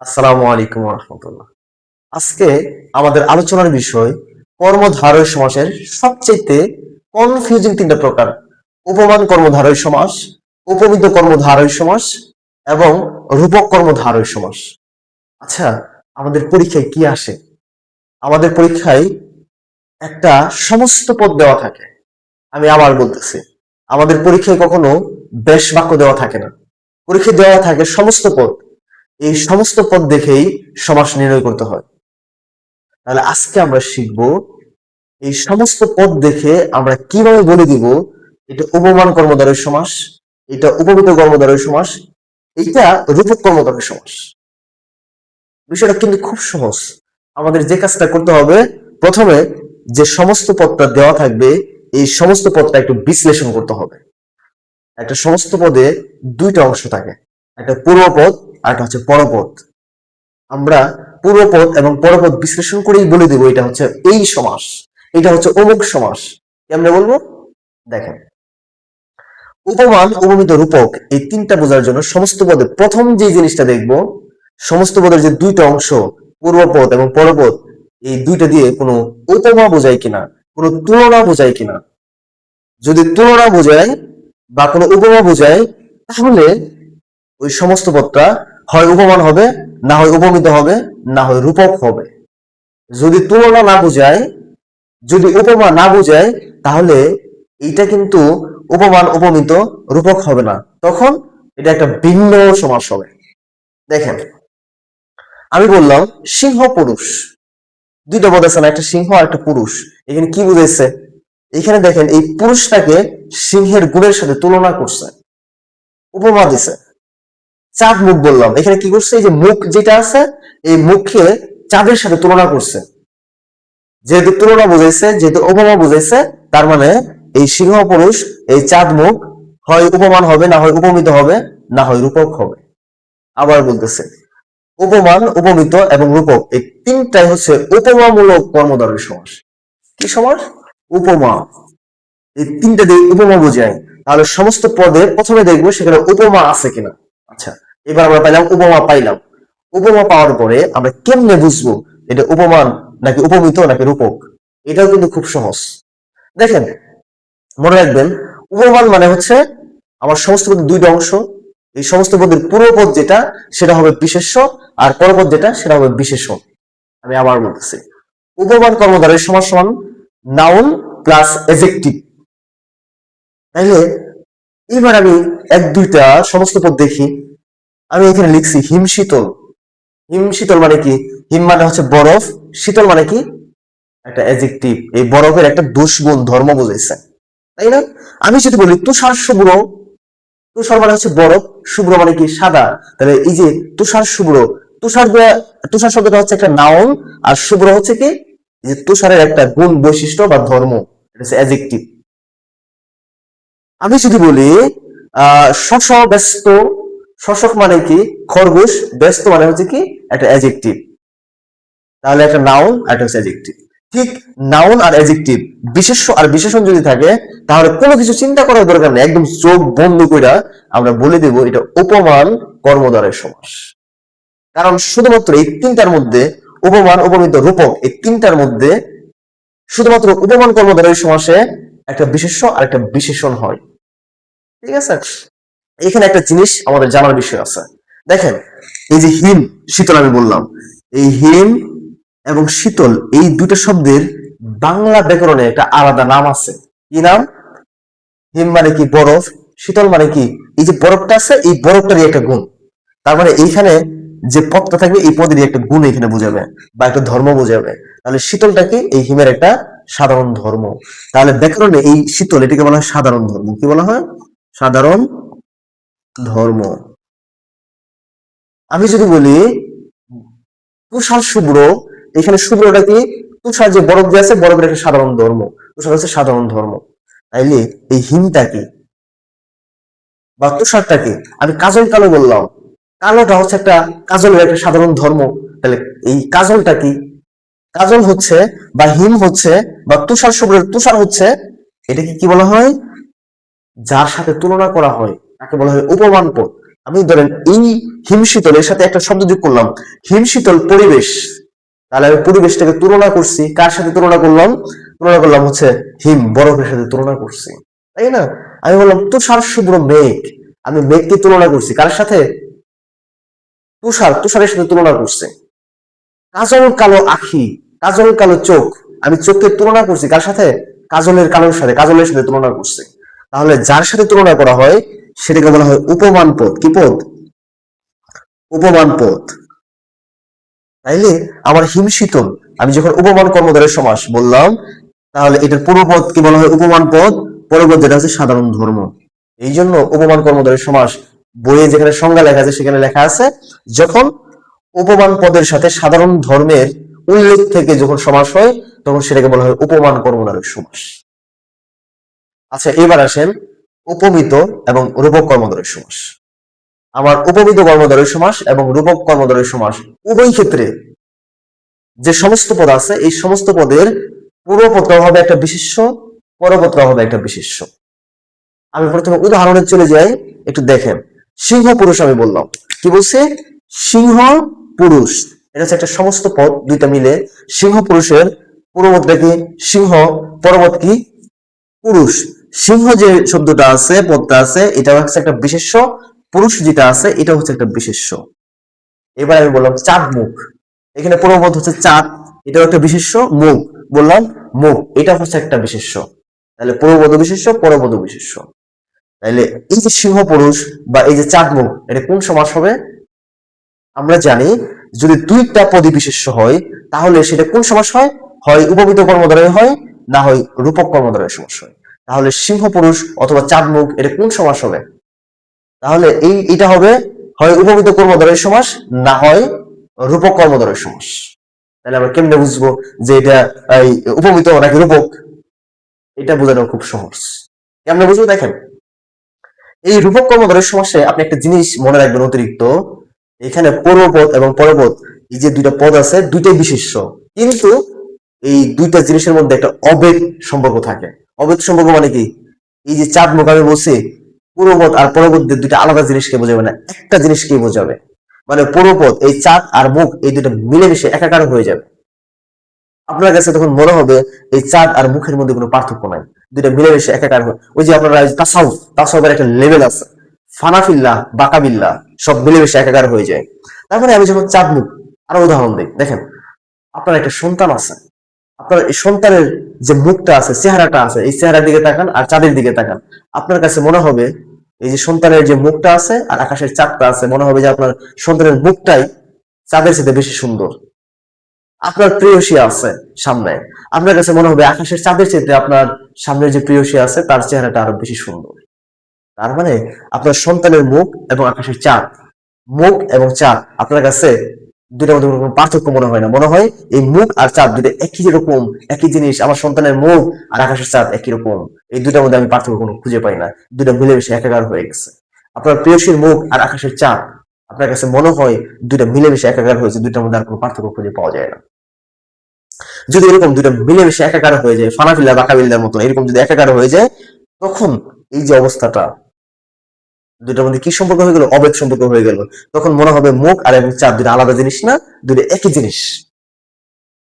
আসসালামু আলাইকুম রহমতুল্লাহ আজকে আমাদের আলোচনার বিষয় কর্মধারয় সমাসের সবচেয়ে কনফিউজিং তিনটা প্রকার। উপমান কর্মধারয় সমাস উপমিত কর্মধারয় সমাস এবং রূপক কর্মধারয় সমাস আচ্ছা আমাদের পরীক্ষায় কি আসে? আমাদের পরীক্ষায় একটা সমস্ত পদ দেওয়া থাকে। আমি আবার বলতেছি, আমাদের পরীক্ষায় কখনো বেশ বাক্য দেওয়া থাকে না। পরীক্ষায় দেওয়া থাকে সমস্ত পদ। এই সমস্ত পদ দেখেই সমাস নির্ণয় করতে হয়। তাহলে আজকে আমরা শিখব, এই সমস্ত পদ দেখে আমরা কীভাবে বলে দিব, এটা উপমান কর্মধারয় সমাস এটা উপমিত কর্মধারয় সমাস এটা রূপক কর্মধারয় সমাস বিষয়টা কিন্তু খুব সহজ। আমাদের যে কাজটা করতে হবে, প্রথমে যে সমস্ত পদটা দেওয়া থাকবে, এই সমস্ত পদটা একটু বিশ্লেষণ করতে হবে। একটা সমস্ত পদে দুইটা অংশ থাকে। একটা পূর্বপদ আর একটা হচ্ছে পরপথ। আমরা পূর্বপদ এবং পরপদ বিশ্লেষণ করেই বলে দেব এটা হচ্ছে এই সমাস, এটা হচ্ছে অমুক সমাস। কেমনে বলব? দেখেন। উপমান উপমিত রূপক এই তিনটা বোঝার জন্য সমস্ত পদে প্রথম যে জিনিসটা দেখব, সমস্ত পদের যে দুইটা অংশ পূর্বপদ এবং পরপদ এই দুইটা দিয়ে কোনো উপমা বোঝায় কিনা, কোনো তুলনা বোঝায় কিনা। যদি তুলনা বোঝায় বা কোনো উপমা বোঝায়, তাহলে ওই সমস্ত পদটা হয় উপমান হবে, না হয় উপমিত হবে, না হয় রূপক হবে। যদি তুলনা না বোঝায়, যদি উপমা না বোঝায়, তাহলে এটা কিন্তু উপমান, উপমিত, রূপক হবে না। তখন এটা একটা ভিন্ন সমাস হবে। দেখেন, আমি বললাম সিংহ পুরুষ। দুইটা আছে না, একটা সিংহ আর একটা পুরুষ। এখানে কি বুঝাইছে? এখানে দেখেন এই পুরুষটাকে সিংহের গুণের সাথে তুলনা করছে। উপমা দিছে। চাঁদ মুখ বললাম। এখানে কি করছে? এই যে মুখ যেটা আছে, এই মুখকে চাঁদের সাথে তুলনা করছে। যেহেতু তুলনা বুঝাইছে, যেহেতু উপমা বুঝাইছে, তার মানে এই সিংহ পুরুষ, এই চাঁদ মুখ হয় উপমান হবে, না হয় উপমিত হবে, না হয় রূপক হবে। আবার বলতেছে, উপমান, উপমিত এবং রূপক, এই তিনটাই হচ্ছে উপমামূলক কর্মধারয় সমাস। কি সমাস? উপমা। এই তিনটা দিয়ে উপমা বোঝায় তাহলে সমস্ত পদে প্রথমে দেখব সেখানে উপমা আছে কিনা। আচ্ছা এবার আমরা পাইলাম উপমা পাইলাম। উপমা পাওয়ার পরে আমরা কেমনে বুঝব এটা উপমান নাকি উপমিত নাকি রূপক? এটাও কিন্তু খুব সহজ। দেখেন, মনে রাখবেন, উপমান মানে হচ্ছে আমার সমস্ত পদের দুইটা অংশ। এই সমস্ত পদের পূর্বপদ যেটা, সেটা হবে বিশেষ্য আর পরপদ যেটা, সেটা হবে বিশেষণ আমি আবার বলতেছি। উপমান কর্মধারের সমান সমান নাউন প্লাস এজেক্টিভ তাইলে, এবার আমি এক, দুইটা সমস্ত পদ দেখি। আমি এখানে লিখছি হিম শীতল। হিম শীতল মানে কি? হিম মানে হচ্ছে বরফ, শীতল মানে কি? একটা অ্যাজেক্টিভ এই বরফের একটা দুষ্গুণ, ধর্ম বুঝাইছে। তাই না? আমি যদি বলি তুষার শুভ্র, তুষার মানে হচ্ছে বরফ, শুভ্র মানে কি? সাদা। তাহলে এই যে তুষার শুভ্র, তুষার তুষার শব্দটা হচ্ছে একটা নাউন আর শুভ্র হচ্ছে কি? যে তুষারের একটা গুণ বৈশিষ্ট্য বা ধর্ম। এটা হচ্ছে অ্যাজেক্টিভ আমি যদি বলি, আহ শশ ব্যস্ত শশক মানে কি? খরগোশ। ব্যস্ত মানে হচ্ছে কি? একটা অ্যাজেক্টিভ তাহলে একটা নাউন আর একটা হচ্ছে অ্যাজেক্টিভ ঠিক নাউন আর অ্যাজেক্টিভ বিশেষ্য আর বিশেষণ যদি থাকে, তাহলে কোনো কিছু চিন্তা করার দরকার নেই। একদম চোখ বন্ধ কইরা আমরা বলে দেব, এটা উপমান কর্মদ্বারের সমাস। কারণ শুধুমাত্র এই তিনটার মধ্যে উপমান উপমিত রূপক, এই তিনটার মধ্যে শুধুমাত্র উপমান কর্মদ্বারের সমাসে একটা বিশেষ্য আর একটা বিশেষণ হয়। ঠিক আছে? এখানে একটা জিনিস আমাদের জানার বিষয় আছে। দেখেন, এই যে হিম, শীতল আমি বললাম। এই হিম এবং শীতল, এই দুটো শব্দের বাংলা ব্যাকরণে একটা আলাদা নাম আছে। কি নাম? হিম মানে কি বরফ, শীতল মানে কি? এই যে বরফটা আছে, এই বরফটারই একটা গুণ। তার মানে এইখানে যে পদটা থাকবে, এই পদেরই একটা গুণ এখানে বোঝাবে বা একটা ধর্ম বোঝাবে। তাহলে শীতলটাকে এই হিমের একটা সাধারণ ধর্ম। তাহলে ব্যাকরণে এই শীতল, এটাকে বলা হয় সাধারণ ধর্ম। কি বলা হয়? সাধারণ ধর্ম। আমি যদি বলি, তুষার শুভ্র, এখানে শুভ্রটা কি? তুষার যে বরফ যে আছে, বরফের একটা সাধারণ ধর্ম। তুষার হচ্ছে সাধারণ ধর্ম। তাইলে এই হিমটা কি? বা তুষারটা কি? আমি কাজল কালো বললাম। কালোটা হচ্ছে একটা, কাজলের একটা সাধারণ ধর্ম। তাহলে এই কাজলটা কি? কাজল হচ্ছে বা হিম হচ্ছে বা তুষার শুভ্রের তুষার হচ্ছে, এটাকে কি বলা হয়? যার সাথে তুলনা করা হয়। তাকে বলা হয় উপমান পদ আমি ধরেন এই হিমশীতলের সাথে একটা শব্দ যোগ করলাম, হিমশীতল পরিবেশ, তাহলে আমি পরিবেশটাকে তুলনা করছি, কার সাথে তুলনা করলাম? তুলনা করলাম হচ্ছে হিম, বরফের সাথে তুলনা করছি। তাই না? আমি বললাম, তুষার শুভ্র মেঘ, আমি মেঘকে তুলনা করছি, কার সাথে? তুষার, তুষারের সাথে তুলনা করছি। কাজল কালো আখি, কাজল কালো চোখ, আমি চোখকে তুলনা করছি, কার সাথে? কাজলের কালোর সাথে, কাজলের সাথে তুলনা করছি। তাহলে যার সাথে তুলনা করা হয় সেটাকে বলা হয় উপমান পদ। কি পদ? উপমান পদ। তাইলে আমার হিমশীতল, আমি যখন উপমান কর্মধারের সমাস বললাম, তাহলে এটার পূর্বপদ কি বলা হয়? উপমান পদ। পরপদ যেটা হচ্ছে সাধারণ ধর্ম। এই জন্য উপমান কর্মধারের সমাস বইয়ে যেখানে সংজ্ঞা লেখা আছে, সেখানে লেখা আছে, যখন উপমান পদের সাথে সাধারণ ধর্মের উল্লেখ থেকে যখন সমাস হয়, তখন সেটাকে বলা হয় উপমান কর্মধারক সমাস। আচ্ছা এবার আসেন উপমিত এবং রূপক কর্মধারক সমাস। আমার উপমিত কর্মধারক সমাস এবং রূপক কর্মধারক সমাস উভয় ক্ষেত্রে যে সমস্ত পদ আছে, এই সমস্ত পদের পূর্বপত্র হবে একটা বিশেষ্য পরপত্র হবে একটা বিশেষ্য আমি প্রথমে উদাহরণে চলে যাই, একটু দেখেন। সিংহ পুরুষ আমি বললাম। কি বলছে? সিংহ পুরুষ। এটা হচ্ছে একটা সমস্ত পদ, দুইটা মিলে। সিংহ পুরুষের পূর্বপদটা কি? সিংহ কি? পুরুষ। সিংহ যে শব্দটা আছে, পদটা আছে এটা হচ্ছে একটা বিশেষ্য। পুরুষ যেটা আছে এটা হচ্ছে একটা বিশেষ্য। এবার আমি বললাম চাঁদ মুখ। এখানে পূর্বপদ হচ্ছে চাঁদ, এটাও একটা বিশেষ্য। মুখ, বললাম মুখ এটা হচ্ছে একটা বিশেষ্য। তাহলে পূর্বপদ বিশেষ্য পরপদ বিশেষ্য। তাহলে এই যে সিংহ পুরুষ বা এই যে চাঁদ মুখ, এটা কোন সমাস হবে? আমরা জানি যদি দুইটা পদী বিশেষ্য হয়, তাহলে সেটা কোন সমাস হয়? হয় উপমিত কর্মধারয় হয়, না হয় রূপক কর্মধারয় সমাস হয়। তাহলে সিংহ পুরুষ অথবা চাঁদ মুখ এটা কোন সমাস হবে? তাহলে এই এটা হবে, হয় উপমিত কর্মধারয় সমাস, না হয় রূপক কর্মধারয় সমাস। তাহলে আমরা কেমনে বুঝব যে এটা, এই নাকি রূপক? এটা বোঝানো খুব সহজ। কেমনে বুঝব দেখেন? এই রূপক কর্মধারয় সমাসে আপনি একটা জিনিস মনে রাখবেন অতিরিক্ত, এখানে পূর্বপদ এবং পরপদ এই যে দুইটা পদ আছে, দুইটাই বিশেষ্য। কিন্তু এই দুইটা জিনিসের মধ্যে একটা অবেদ সম্পর্ক থাকে। অবেদ সম্পর্ক মানে কি? এই যে চাঁদ মুখ আমি বলছি পূর্বপদ আর পরবর্তী দুইটা আলাদা জিনিসকে বোঝাবে না? একটা জিনিসকে বোঝাবে? মানে পূর্বপদ এই চাঁদ আর মুখ, এই দুটো মিলেমিশে একাকার হয়ে যাবে। আপনার কাছে তখন মনে হবে, এই চাঁদ আর মুখের মধ্যে কোনো পার্থক্য নাই। দুইটা মিলেমিশে একাকার হয় ওই যে আপনারা তাসাউফ, তাসাউফের একটা লেভেল আছে। ফানাফিল্লা বাকাবিল্লা সব মিলেমিশে একাকার হয়ে যায়। তারপরে আমি যখন চাঁদ মুখ আরও উদাহরণ দিই, দেখেন, আপনার একটা সন্তান আছে। আপনার সন্তানের যে মুখটা আছে, চেহারাটা আছে, এই চেহারার দিকে তাকান আর চাঁদের দিকে তাকান। আপনার কাছে মনে হবে এই যে সন্তানের যে মুখটা আছে আর আকাশের চাঁদটা আছে, মনে হবে যে আপনার সন্তানের মুখটাই চাঁদের সাথে বেশি সুন্দর। আপনার প্রিয়সী আছে সামনে। আপনার কাছে মনে হবে আকাশের চাঁদের চাইতে আপনার সামনের যে প্রিয়সী আছে, তার চেহারাটা আরও বেশি সুন্দর। তার মানে আপনার সন্তানের মুখ এবং আকাশের চাঁদ, মুখ এবং চাঁদ আপনার কাছে দুইটার মধ্যে কোনো পার্থক্য মনে হয় না। মনে হয় এই মুখ আর চাঁদ দুটো একই রকম একই জিনিস, আমার সন্তানের মুখ আর আকাশের চাঁদ একই রকম। এই দুটার মধ্যে আমি পার্থক্য কোনো খুঁজে পাই না। দুটো মিলেমিশে একাকার হয়ে গেছে। আপনার প্রিয়সীর মুখ আর আকাশের চাঁদ, আপনার কাছে মনে হয় দুইটা মিলেমিশে একাকার হয়েছে, দুইটার মধ্যে আর কোনো পার্থক্য খুঁজে পাওয়া যায় না। যদি এরকম দুইটা মিলেমিশে একাকার হয়ে যায়, ফানাফিল্লা, বাকাবিল্লার মতন এরকম যদি একাকার হয়ে যায়, তখন এই যে অবস্থাটা দুইটার মধ্যে কি সম্পর্ক হয়ে গেল? অবেদ সম্পর্ক হয়ে গেল। তখন মনে হবে মুখ আর এবং চাঁদ দুটো আলাদা জিনিস না দুটো একই জিনিস।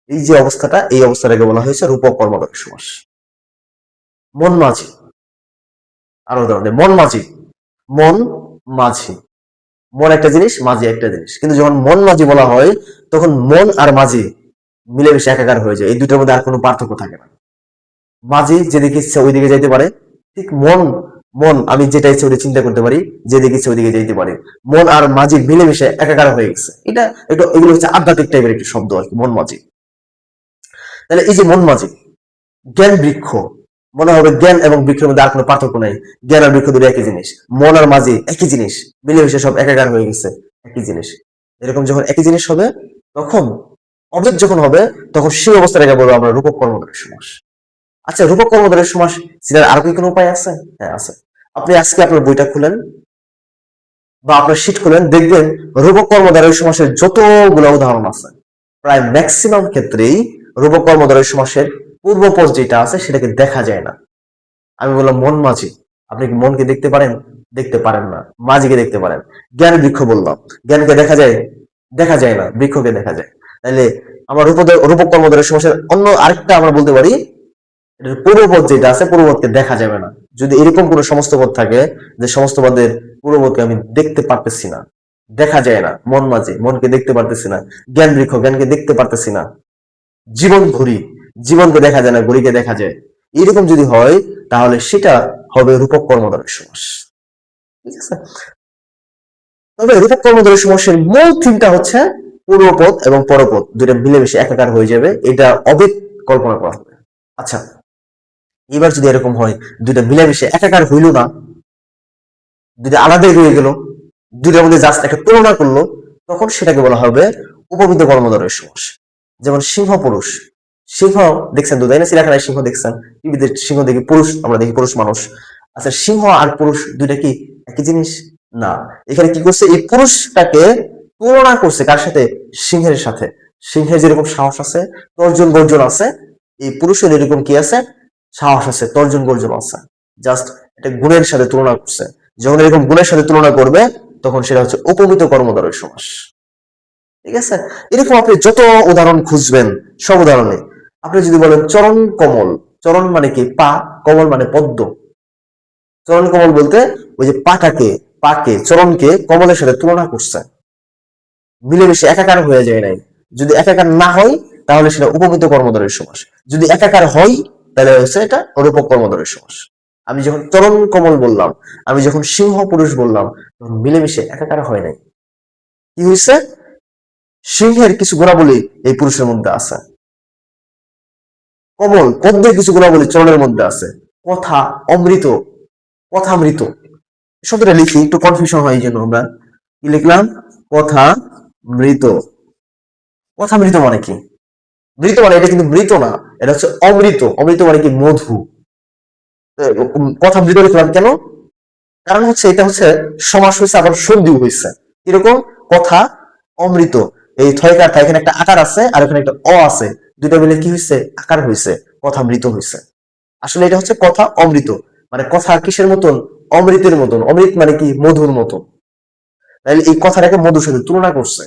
এই যে অবস্থাটা, এই অবস্থাটাকে বলা হয়েছে রূপক কর্মকারক সমাস। মন মাঝি। আরও উদাহরণ মন মাঝি। মন মাঝি। মন একটা জিনিস, মাঝি একটা জিনিস। কিন্তু যখন মন মাঝি বলা হয়, তখন মন আর মাঝি মিলেমিশে একাকার হয়ে যায়। এই দুটোর মধ্যে আর কোনো পার্থক্য থাকে না। মাঝি যেদিকে ইচ্ছা ওইদিকে যাইতে পারে। ঠিক মন মন, আমি যেটা ওটা চিন্তা করতে পারি যেদিকে ইচ্ছে ওইদিকে যাইতে পারি। মন আর মাঝি মিলেমিশে একাকার হয়ে গেছে। এটা একটু এগুলো হচ্ছে আধ্যাত্মিক টাইপের একটি শব্দ আর কি, মন মাঝি। তাহলে এই যে মন মাঝি, জ্ঞান বৃক্ষ, মনে হবে জ্ঞান এবং বৃক্ষের মধ্যে আর কোনো পার্থক্য নাই। জ্ঞান আর বৃক্ষ দুটো একই জিনিস। মন আর মাঝি একই জিনিস। মিলেমিশে সব একাকার হয়ে গেছে, একই জিনিস। এরকম যখন একই জিনিস হবে, তখন অবেদ যখন হবে, তখন সেই অবস্থাটাকে বলব আমরা রূপক কর্মধারের সমাস। আচ্ছা রূপক কর্মধারের সমাস চিনার আর কি কোনো উপায় আছে? হ্যাঁ আছে। আপনি আজকে আপনার বইটা খুলেন বা আপনার শীট খুলেন, দেখবেন রূপক কর্মধারের সমাসের যতগুলো উদাহরণ আছে, প্রায় ম্যাক্সিমাম ক্ষেত্রেই রূপক কর্মধারের সমাসের পূর্বপদ যেটা আছে সেটাকে দেখা যায় না। আমি বললাম, মন মাঝি। আপনি কি মনকে দেখতে পারেন? দেখতে পারেন না। মাঝিকে দেখতে পারেন। জ্ঞান বৃক্ষ বললাম। জ্ঞানকে দেখা যায়? দেখা যায় না। বৃক্ষকে দেখা যায়। তাহলে আমার রূপক রূপক কর্মধারের সমস্যার অন্য আরেকটা আমরা বলতে পারি এটার পূর্বপদ যেটা আছে পূর্বপদকে দেখা যাবে না। যদি এরকম কোনো সমস্ত পদ থাকে যে সমস্ত পদের পূর্বপদকে আমি দেখতে পারতেছি না, দেখা যায় না মন মাঝে, মনকে দেখতে পারতেছি না, জ্ঞান বৃক্ষ, জ্ঞানকে দেখতে পারতেছি না, জীবন ঘড়ি জীবনকে দেখা যায় না ঘড়িকে দেখা যায়। এরকম যদি হয়, তাহলে সেটা হবে রূপক কর্মধারের সমাস। ঠিক আছে? তবে রূপক কর্মধারের সমাসের মূল থিমটা হচ্ছে পূর্বপদ এবং পরপদ দুইটা মিলেমিশে একাকার হয়ে যাবে, এটা অবেদ কল্পনা করা হবে। আচ্ছা এবার যদি এরকম হয়, দুইটা মিলেমিশে একাকার হইল না, দুইটা আলাদাই রয়ে গেল, দুইটার মধ্যে জাস্ট একটা তুলনা করল, তখন সেটাকে বলা হবে উপমিত কর্মধারের সমাস। যেমন সিংহ পুরুষ। সিংহ দেখছেন তো না? চিড়িয়াখানায় সিংহ দেখছেন, টিভিতে সিংহ দেখি, পুরুষ, আমরা দেখি পুরুষ মানুষ। আচ্ছা সিংহ আর পুরুষ দুইটা কি একই জিনিস? না। এখানে কি করছে? এই পুরুষটাকে তুলনা করছে কার সাথে? সিংহের সাথে। সিংহের যেরকম সাহস আছে তর্জন গর্জন আছে, এই পুরুষের এরকম কি আছে? সাহস আছে, তর্জন গর্জন আছে জাস্ট এটা গুণের সাথে তুলনা করছে। যখন এরকম গুণের সাথে তুলনা করবে, তখন সেটা হচ্ছে উপমিত কর্মদ্বয়ের সমাস। ঠিক আছে? এরকম আপনি যত উদাহরণ খুঁজবেন, সব উদাহরণে। আপনি যদি বলেন চরণ কমল, চরণ মানে কি? পা, কমল মানে পদ্ম। চরণ কমল বলতে ওই যে পাটাকে, পাকে, চরণকে কমলের সাথে তুলনা করছে। মিলেমিশে একাকার হয়ে যায় নাই। যদি একাকার না হয়, তাহলে সেটা উপমিত কর্মদ্বয়ের সমাস। যদি একাকার হয় তাহলে হচ্ছে এটা রূপক কর্মদ্বয়ের সমাস। আমি যখন চরণ কমল বললাম, আমি যখন সিংহ পুরুষ বললাম, তখন মিলেমিশে একাকার হয় নাই। কি হয়েছে? সিংহের কিছু গুণাবলী এই পুরুষের মধ্যে আছে। কমল পদ্মের কিছু গুণাবলী চরণের মধ্যে আছে। কথা অমৃত কথামৃত শব্দটা লিখি, একটু কনফিউশন হয় জন্য আমরা। কি লিখলাম? কথা মৃত। কথা মৃত মানে কি? মৃত মানে এটা কিন্তু মৃত না। এটা হচ্ছে অমৃত। অমৃত মানে কি? মধু। কথা মৃত লিখলাম কেন? কারণ হচ্ছে, এটা হচ্ছে সমাস হয়েছে আবার সন্ধিও হয়েছে এরকম কথা অমৃত। এই থয়কার এখানে একটা আকার আছে আর এখানে একটা অ আছে। দুটো মিলে কি হয়েছে আকার হয়েছে কথা মৃত হয়েছে আসলে এটা হচ্ছে কথা অমৃত। মানে কথা কিসের মতন? অমৃতের মতন। অমৃত মানে কি? মধুর মতন। তাহলে এই কথাটাকে মধুর সাথে তুলনা করছে।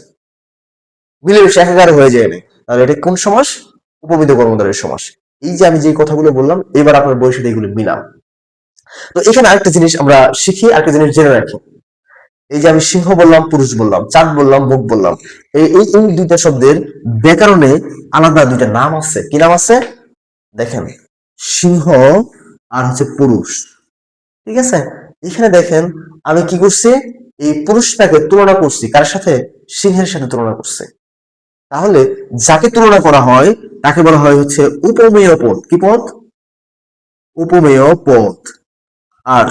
মিলেমিশে একাকার হয়ে যায় না তাহলে এটা কোন সমাস? উপমিত কর্মধারের সমাস। এই যে আমি যে কথাগুলো বললাম, এবার আপনার বইয়ের সাথে এগুলো মিলাম। তো এখানে আরেকটা জিনিস আমরা শিখি, আরেকটা জিনিস জেনে রাখি। এই যে আমি সিংহ বললাম, পুরুষ বললাম, চাঁদ বললাম, মুখ বললাম। এই এই দুইটা শব্দের ব্যাকরণে আলাদা দুইটা নাম আছে। কি নাম আছে? দেখেন, সিংহ আর হচ্ছে পুরুষ। ঠিক আছে? এখানে দেখেন, আমি কি করছি? এই পুরুষটাকে তুলনা করছি। কার সাথে? সিংহের সাথে তুলনা করছি। তাহলে যাকে তুলনা করা হয়, তাকে বলা হয় হচ্ছে উপমেয় পদ। কি পদ? উপমেয় পদ। আর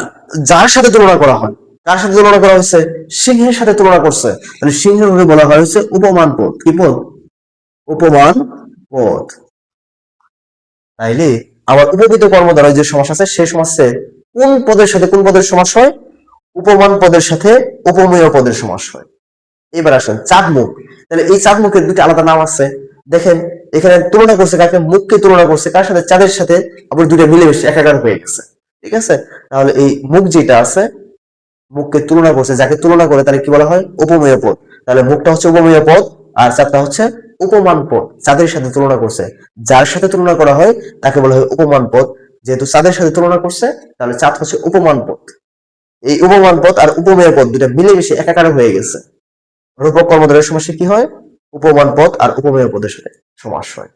যার সাথে তুলনা করা হয়, কার সাথে তুলনা করা হয়েছে? সিংহের সাথে তুলনা করছে। তাহলে সিংহের ভাবে বলা হয় হচ্ছে উপমান পদ। কি পদ? উপমান পদ। তাইলে আবার উপকৃত কর্ম দ্বারা যে সমাস আছে সেই সমাসে কোন পদের সাথে, কোন পদের সমাস হয়? উপমান পদের সাথে, উপমেয় পদের সমাস হয়। এবার আসেন চাঁদ মুখ তাহলে এই চাঁদ মুখের দুটি আলাদা নাম আছে। দেখেন, এখানে তুলনা করছে কাকে? মুখকে তুলনা করছে কার সাথে? চাঁদের সাথে। আবার দুইটা মিলেমিশে একাকার হয়ে গেছে। ঠিক আছে? তাহলে এই মুখ যেটা আছে, মুখকে তুলনা করছে, যাকে তুলনা করে তাহলে কি বলা হয়? উপমেয় পদ। তাহলে মুখটা হচ্ছে উপমেয় পদ, আর চাঁদটা হচ্ছে উপমান পদ। চাঁদের সাথে তুলনা করছে। যার সাথে তুলনা করা হয়, তাকে বলা হয় উপমান পদ। যেহেতু চাঁদের সাথে তুলনা করছে, তাহলে চাঁদ হচ্ছে উপমান পদ। এই উপমান পদ আর উপমেয় পদ দুটা মিলেমিশে একাকার হয়ে গেছে। রূপক কর্মদারের সমাসে কি হয়? উপমান পদ আর উপমেয় পদের সাথে সমাস হয়।